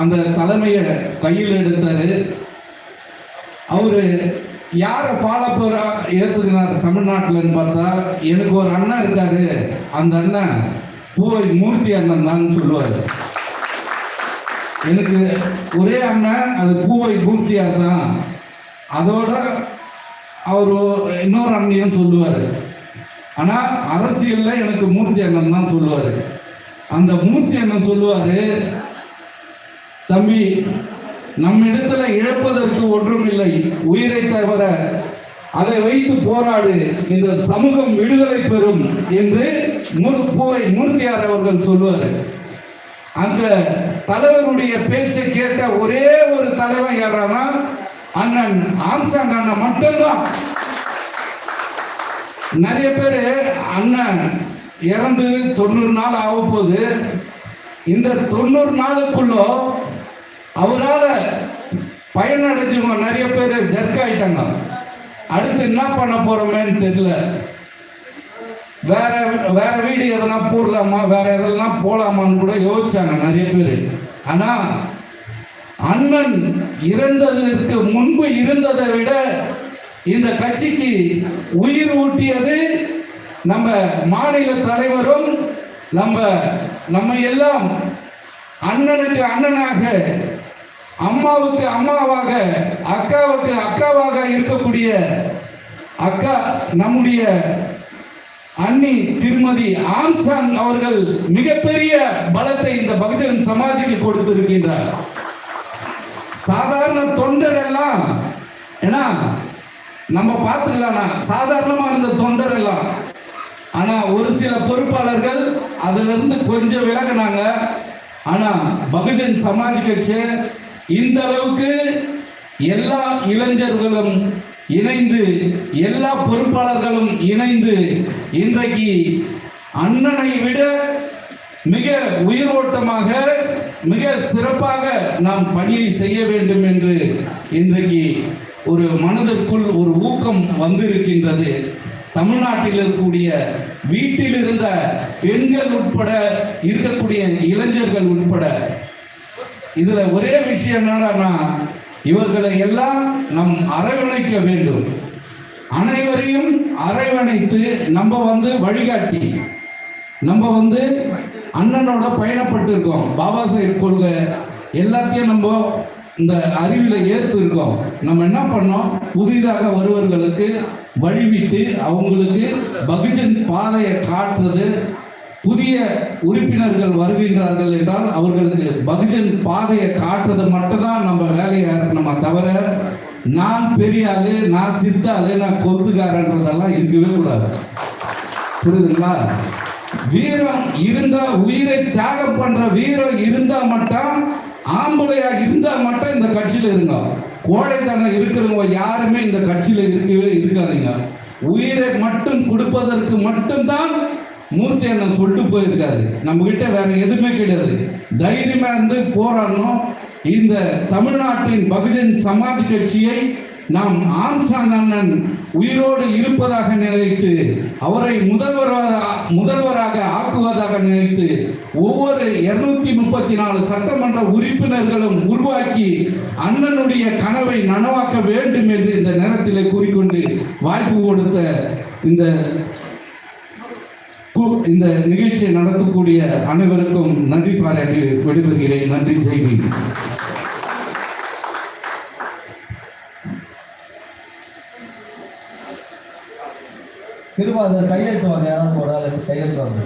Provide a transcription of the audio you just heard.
அந்த தலைமையை கையில் எடுத்தாரு. அவரு யாரை பாலப்போரா ஏத்துக்கினார் தமிழ்நாட்டில்னு பார்த்தா எனக்கு ஒரு அண்ணன் இருக்காரு. அந்த அண்ணன் பூவை மூர்த்தி அண்ணன் தான் சொல்லுவார். எனக்கு ஒரே அண்ணன் அது பூவை மூர்த்தியார் தான். அதோட அவர் இன்னொரு அண்ணையும் சொல்லுவார். ஆனால் அரசியலில் எனக்கு மூர்த்தி அண்ணன் தான் சொல்லுவார். அந்த மூர்த்தி அண்ணன் சொல்லுவார் தம்பி நம்மிடத்துல இழப்பதற்கு ஒன்றும் இல்லை உயிரை தவிர அதை வைத்து போராடு. இந்த சமூகம் விடுதலை பெறும் என்று முற்போய் மூர்த்தியார் அவர்கள் சொல்லுவார் அந்த தலைவருடைய பேச்சை கேட்ட ஒரே ஒரு தலைவன் யாரானா அண்ணன் ஆம்சாங் அண்ணன் மட்டும்தான். நிறைய பேர் அண்ணன் இறந்து தொண்ணூறு நாள் ஆக போகுது இந்த தொண்ணூறு நாளுக்குள்ள அவரால் பயனடைஞ்சவங்க நிறைய பேர் ஜர்க் ஆயிட்டாங்க. அடுத்து என்ன பண்ண போறோமேன்னு தெரியல. வேற வேற வீடு எதனா போடலாமா? வேற எதெல்லாம் போலாமான்னு கூட யோசிச்சாங்க நிறைய பேர். ஆனா அண்ணன் இறந்ததற்கு முன்பு இருந்ததை விட இந்த கட்சிக்கு உயிர் ஊட்டியது நம்ம மாநில தலைவரும் நம்ம நம்ம எல்லாம் அண்ணனுக்கு அண்ணனாக அம்மாவுக்கு அம்மாவாக அக்காவுக்கு அக்காவாக இருக்கக்கூடிய அக்கா நம்முடைய அன்னி திருமதி ஆம்சாங் அவர்கள் மிகப்பெரிய பலத்தை இந்த பகுஜன் சமாஜுக்கு கொடுத்திருக்கின்றார். சாதாரண தொண்டர் எல்லாம் ஏன்னா நம்ம பார்த்துக்கலாம் சாதாரணமா இருந்த தொண்டர் எல்லாம் ஆனா ஒரு சில பொறுப்பாளர்கள் அதுல இருந்து கொஞ்சம் விலகினாங்க. ஆனா பகுஜன் சமாஜ் கட்சி இந்த அளவுக்கு எல்லா இளைஞர்களும் இணைந்து எல்லா பொறுப்பாளர்களும் இணைந்து இன்றைக்கு அண்ணனை விட மிக உயிரோட்டமாக மிக சிறப்பாக நாம் பணியை செய்ய வேண்டும் என்று இன்றைக்கு ஒரு மனதிற்குள் ஒரு ஊக்கம் வந்திருக்கின்றது. தமிழ்நாட்டில் இருக்கக்கூடிய வீட்டில் இருந்த பெண்கள் உட்பட இருக்கக்கூடிய இளைஞர்கள் உட்பட இதுல ஒரே விஷயம் என்னன்னா இவர்களை எல்லாம் நம் அரவணைக்க வேண்டும். அனைவரையும் அரவணைத்து நம்ம வந்து வழிகாட்டி. நம்ம வந்து அண்ணனோட பயணப்பட்டு இருக்கோம் பாபா சாஹேப் கொள்கை எல்லாத்தையும் நம்ம இந்த அறிவில் ஏற்று இருக்கோம் நம்ம என்ன பண்ணோம்? புதிதாக வருவர்களுக்கு வழிவிட்டு அவங்களுக்கு பகுஜன் பாதையை காட்டுறது புதிய உறுப்பினர்கள் வருகின்றார்கள் என்றால் அவர்களுக்கு பகுஜன் பாதையை காட்டுறது மட்டும்தான் நம்ம வேலையை நம்ம தவிர நான் பெரிய ஆளு நான் சித்த ஆளு நான் கொத்துக்காரன்றதெல்லாம் இருக்கவே கூடாது. புரியுதுங்களா? வீரம் இருந்தா உயிரை தியாகம் பண்ற வீரம் இருந்தா மட்டும் ஆம்பளையா இருந்தா மட்டும் இந்த கட்சியில இருங்க. கோழைத்தனம் இருக்கிறவங்க யாருமே இந்த கட்சியில இருக்கவே இருக்காதீங்க. உயிரை மட்டும் கொடுப்பதற்கு மட்டும்தான் மூர்த்தி அண்ணன் சொல்லிட்டு போயிருக்காரு. நம்ம கிட்ட வேற எதுவுமே கிடையாது. தைரியமா இருந்து போராடணும். இந்த தமிழ்நாட்டின் பகுஜன் சமாஜ் கட்சியை நாம் ஆம்சாங் அண்ணன் உயிரோடு இருப்பதாக நினைத்து அவரை முதல்வராக முதல்வராக ஆக்குவதாக நினைத்து ஒவ்வொரு இருநூத்தி முப்பத்தி நாலு சட்டமன்ற உறுப்பினர்களும் உருவாக்கி அண்ணனுடைய கனவை நனவாக்க வேண்டும் என்று இந்த நேரத்தில் கூறிக்கொண்டு வாய்ப்பு கொடுத்த இந்த இந்த நிகழ்ச்சியை நடத்தக்கூடிய அனைவருக்கும் நன்றி பாராட்டி விடைபெறுகிறேன். நன்றி செய்தி திரும்ப அதை கையெழுத்து வாங்க யாராவது ஒரு ஆள் கையெழுத்து வாங்க.